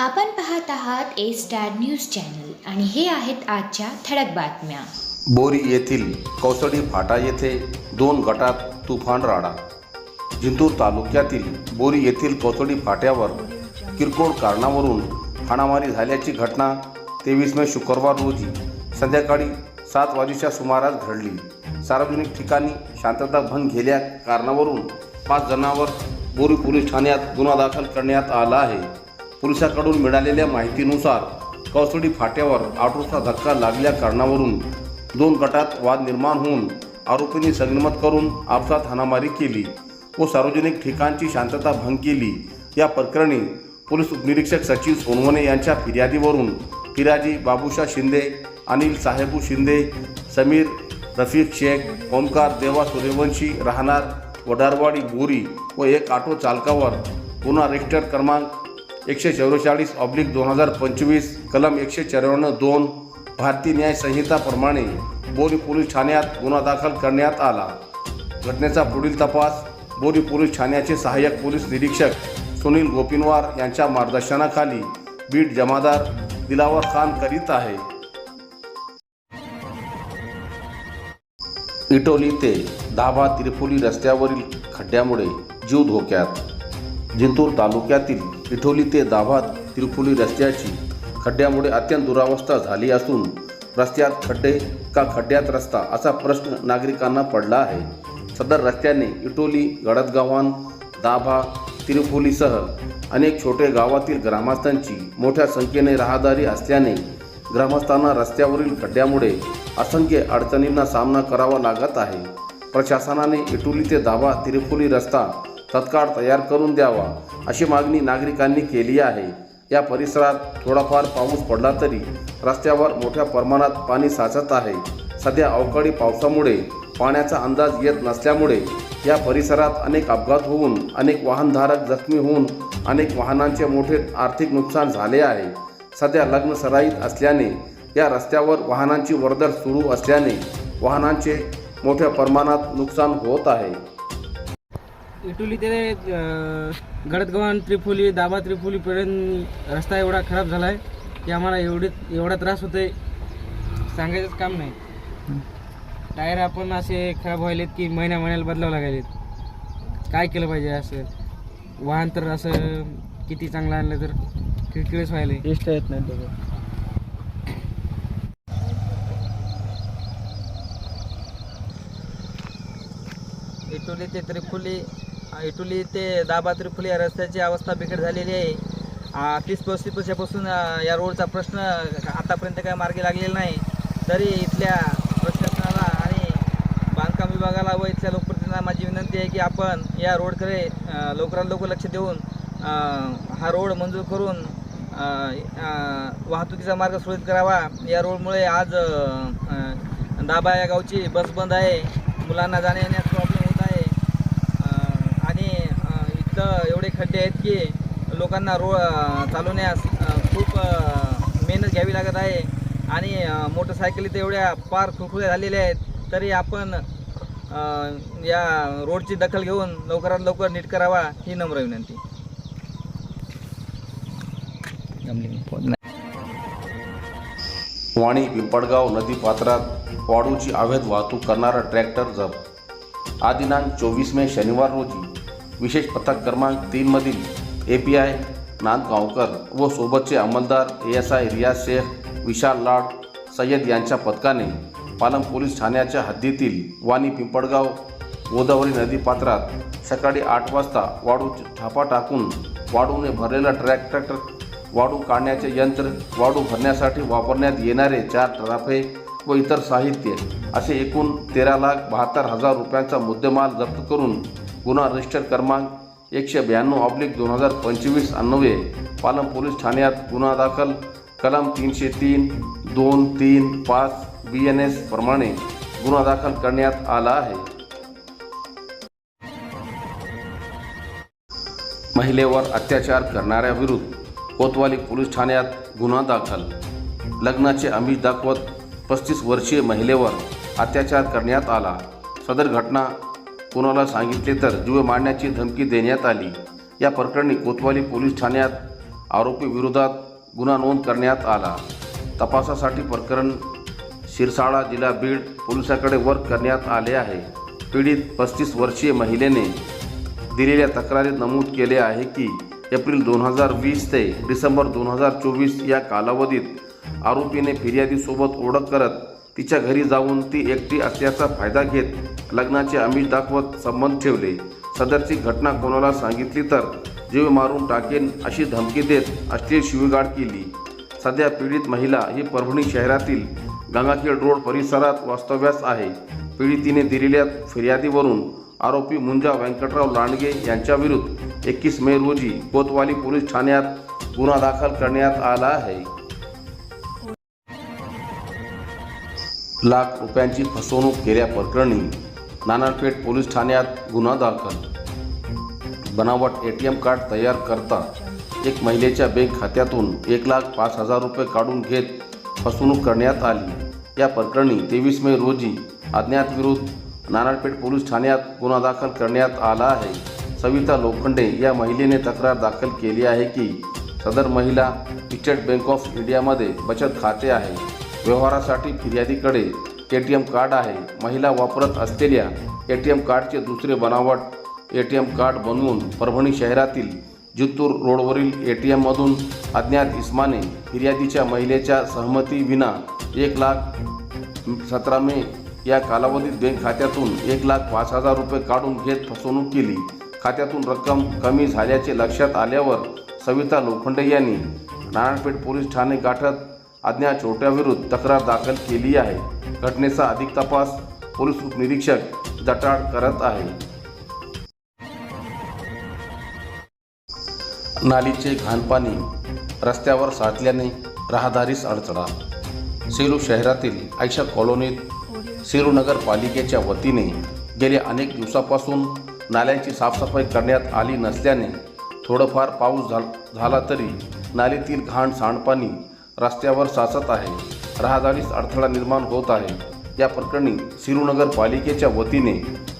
आपण पाहत आहात ए स्टार न्यूज चॅनल आणि हे आहेत आजच्या ठळक बातम्या. बोरी येथील कौसडी फाटा येथे दोन गटात तुफान राडा. जिंतूर तालुक्यातील बोरी येथील कौसडी फाट्यावर किरकोळ कारणावरून हाणामारी झाल्याची घटना तेवीस मे शुक्रवार रोजी संध्याकाळी सात वाजेच्या सुमारास घडली. सार्वजनिक ठिकाणी शांतता भंग गेल्या कारणावरून पाच जणांवर बोरी पोलीस ठाण्यात गुन्हा दाखल करण्यात आला आहे. पोलिसांकडून मिळालेल्या माहितीनुसार कौसडी फाट्यावर ऑटोचा धक्का लागल्या कारणावरून दोन गटात वाद निर्माण होऊन आरोपींनी संगनमत करून आपसात हाणामारी केली व सार्वजनिक ठिकाणची शांतता भंग केली. या प्रकरणी पोलीस उपनिरीक्षक सचिन सोनवणे यांच्या फिर्यादीवरून फिराजी बाबूशा शिंदे अनिल साहेबू शिंदे समीर रफीक शेख ओमकार देवा सूर्यवंशी राहणार वडारवाडी बोरी व एक ऑटो चालकावर गुन्हा रजिस्टर क्रमांक एकशे चौवेचाळीस ऑब्लिक दोन हजार पंचवीस कलम एकशे चौऱ्याण्णव दोन भारतीय न्याय संहिताप्रमाणे बोरी पोलीस ठाण्यात गुन्हा दाखल करण्यात आला. घटनेचा पुढील तपास बोरी पोलीस ठाण्याचे सहाय्यक पोलीस निरीक्षक सुनील गोपिनवार यांच्या मार्गदर्शनाखाली बीट जमादार दिलावर खान करीत आहे. इटोली ते दाभा तिरफोली रस्त्यावरील खड्ड्यामुळे जीव धोक्यात. जिंतूर तालुक्यातील इटोली ते दाभात तिरफुली रस्त्याची खड्ड्यामुळे अत्यंत दुरावस्था झाली असून रस्त्यात खड्डे का खड्ड्यात रस्ता असा प्रश्न नागरिकांना पडला आहे. सदर रस्त्याने इटोली गडदगावान दाभा तिरुपुलीसह अनेक छोटे गावातील ग्रामस्थांची मोठ्या संख्येने राहदारी असल्याने ग्रामस्थांना रस्त्यावरील खड्ड्यामुळे असंख्य अडचणींना सामना करावा लागत आहे. प्रशासनाने इटोली ते दाभा तिरुपुली रस्ता तत्काळ तयार करून द्यावा अशी मागणी नागरिकांनी केली आहे. या परिसरात थोडाफार पाऊस पडला तरी रस्त्यावर मोठ्या प्रमाणात पाणी साचत आहे. सध्या अवकाळी पावसामुळे पाण्याचा अंदाज येत नसल्यामुळे या परिसरात अनेक अपघात होऊन अनेक वाहनधारक जखमी होऊन अनेक वाहनांचे मोठे आर्थिक नुकसान झाले आहे. सध्या लग्न सराईत असल्याने या रस्त्यावर वाहनांची वर्दळ सुरू असल्याने वाहनांचे मोठ्या प्रमाणात नुकसान होत आहे. इटोली ते गडदगवान त्रिफुली दाबा त्रिफुलीपर्यंत रस्ता एवढा खराब झाला आहे की आम्हाला एवढे एवढा त्रास होतोय. सांगायचंच काम नाही. टायर आपण असे खराब व्हायलेत की महिन्या महिन्याला बदलावं लागायलेत. काय केलं पाहिजे असं? वाहन तर असं किती चांगलं आणलं तर खिळखिळच व्हायले येत नाही त्याचं इटोली ते त्रिफुली इटुली ते दाबा त्रिफुली या रस्त्याची अवस्था बिकट झालेली आहे. तीस पस्तीस वर्षापासून या रोडचा प्रश्न आतापर्यंत काय मार्गी लागलेला नाही. तरी इथल्या प्रशासनाला आणि बांधकाम विभागाला व इथल्या लोकप्रतिनिधींना माझी विनंती आहे की आपण या रोडकडे लवकरात लवकर लक्ष देऊन हा रोड मंजूर करून वाहतुकीचा मार्ग सुरळीत करावा. या रोडमुळे आज दाबा या गावची बस बंद आहे. मुलांना जाण्या येण्यास प्रॉब्लेम होत आहे अ, आणि अ, इथं एवढे खड्डे आहेत की लोकांना रो चालवण्यास खूप मेहनत घ्यावी लागत आहे. आणि मोटरसायकली तर एवढ्या पार खुळखुळ्या झालेल्या आहेत तरी आपण या रोडची दखल घेऊन लवकरात लवकर नीट करावा ही नम्र विनंती. वाणी पिंपळगाव नदी पात्रात वाळूची अवैध वाहतूक करणारा ट्रॅक्टर जप्त. आज दिनांक चोवीस मे शनिवार रोजी. विशेष पथक क्रमांक तीनमधील ए पी आय नांदगावकर व सोबतचे अंमलदार ए एस आय रियाज शेख विशाल लाड सय्यद यांच्या पथकाने पालम पोलीस ठाण्याच्या हद्दीतील वाणी पिंपळगाव गोदावरी नदीपात्रात सकाळी आठ वाजता वाडू छापा टाकून वाडूने भरलेला ट्रॅक ट्रॅक्टर वाडू काढण्याचे यंत्र वाडू भरण्यासाठी वापरण्यात येणारे चार ट्राफे व इतर साहित्य असे एकूण तेरा लाख बहात्तर हजार रुपयांचा मुद्देमाल जप्त करून गुन्हा रजिस्टर क्रमांक एकशे ब्याण्णव ऑब्लिक दोन हजार पंचवीस अन्नवे पालम पोलीस ठाण्यात गुन्हा दाखल कलम तीनशे तीन दोन तीन पाच बी एन एस प्रमाणे गुन्हा दाखल करण्यात आला आहे. महिलेवर अत्याचार करणाऱ्याविरुद्ध कोतवाली पोलीस ठाण्यात गुन्हा दाखल. लग्नाचे आमिष दाखवत पस्तीस वर्षीय महिलेवर अत्याचार करण्यात आला. सदर घटना कोणाला सांगितले तर जीव मारण्याची धमकी देण्यात आली. या प्रकरणी कोतवाली पोलीस ठाण्यात आरोपी विरोधात गुन्हा नोंद करण्यात आला. तपासासाठी प्रकरण शिरसाळा जिल्हा बीड पोलिसाकडे वर्क करण्यात आले आहे. पीडित पस्तीस वर्षीय महिलेने दिलेल्या तक्रारीत नमूद केले आहे की एप्रिल दोन हजार वीस ते डिसेंबर दोन हजार चोवीस या कालावधीत आरोपीने फिर्यादीसोबत ओळख करत तिच्या घरी जाऊन ती एकटी असल्याचा फायदा घेत लग्नाचे आमिष दाखवत संबंध ठेवले. सदरची घटना कोणाला सांगितली तर जीव मारून टाकेन अशी धमकी देत अश्लील शिवीगाळ केली. सध्या पीडित महिला ही परभणी शहरातील गंगाखेड रोड परिसरात वास्तव्यास आहे. पीडितीने दिलेल्या फिर्यादीवरून आरोपी मुंजा व्यंकटराव लांडगे यांच्याविरुद्ध एकवीस मे रोजी कोतवाली पोलीस ठाण्यात गुन्हा दाखल करण्यात आला आहे. लाख रुपयांची फसवणूक केल्याप्रकरणी नानारपेठ पोलीस ठाण्यात गुन्हा दाखल. बनावट ए टी एम कार्ड तयार करता एक महिलेच्या बँक खात्यातून एक लाख पाच हजार रुपये काढून घेत फसवणूक करण्यात आली. या प्रकरणी तेवीस मे रोजी अज्ञात विरुद्ध नानारपेठ पोलीस ठाण्यात गुन्हा दाखल करण्यात आला आहे. सविता लोखंडे या महिलेने तक्रार दाखल केली आहे की सदर महिला स्टेट बँक ऑफ इंडियामध्ये बचत खाते आहे. व्यवहारासाठी फिर्यादीकडे ए टी एम कार्ड आहे. महिला वापरत असलेल्या ए टी एम कार्डचे दुसरे बनावट ए टी एम कार्ड बनवून परभणी शहरातील जित्तूर रोडवरील ए टी एममधून अज्ञात इस्माने फिर्यादीच्या महिलेच्या सहमतीविना एक लाख सतरा मे या कालावधीत बँक खात्यातून एक लाख पाच हजार रुपये काढून घेत फसवणूक केली. खात्यातून रक्कम कमी झाल्याचे लक्षात आल्यावर सविता लोखंडे यांनी नारायणपेठ पोलीस ठाणे गाठत अज्ञात चोरट्याविरुद्ध तक्रार दाखल केली आहे. घटनेचा अधिक तपास पोलीस उपनिरीक्षक जटाड करत आहे. नालीचे घाणपाणी रस्त्यावर साचल्याने राहदारीस अडचणा सेलू शहरातील आयशा कॉलनीत सेलू नगरपालिकेच्या वतीने गेल्या अनेक दिवसापासून नाल्यांची साफसफाई करण्यात आली नसल्याने थोडंफार पाऊस झाला तरी नालीतील घाण सांडपाणी रस्त्यावर साचत आहे. राहदारीस अडथळा निर्माण होत आहे. या प्रकरणी सिरूनगर पालिकेच्या वतीने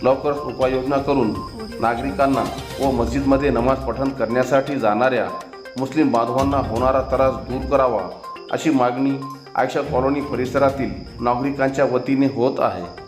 लवकरच उपाययोजना करून नागरिकांना व मस्जिदमध्ये नमाज पठण करण्यासाठी जाणाऱ्या मुस्लिम बांधवांना होणारा त्रास दूर करावा अशी मागणी आयशा कॉलनी परिसरातील नागरिकांच्या वतीने होत आहे.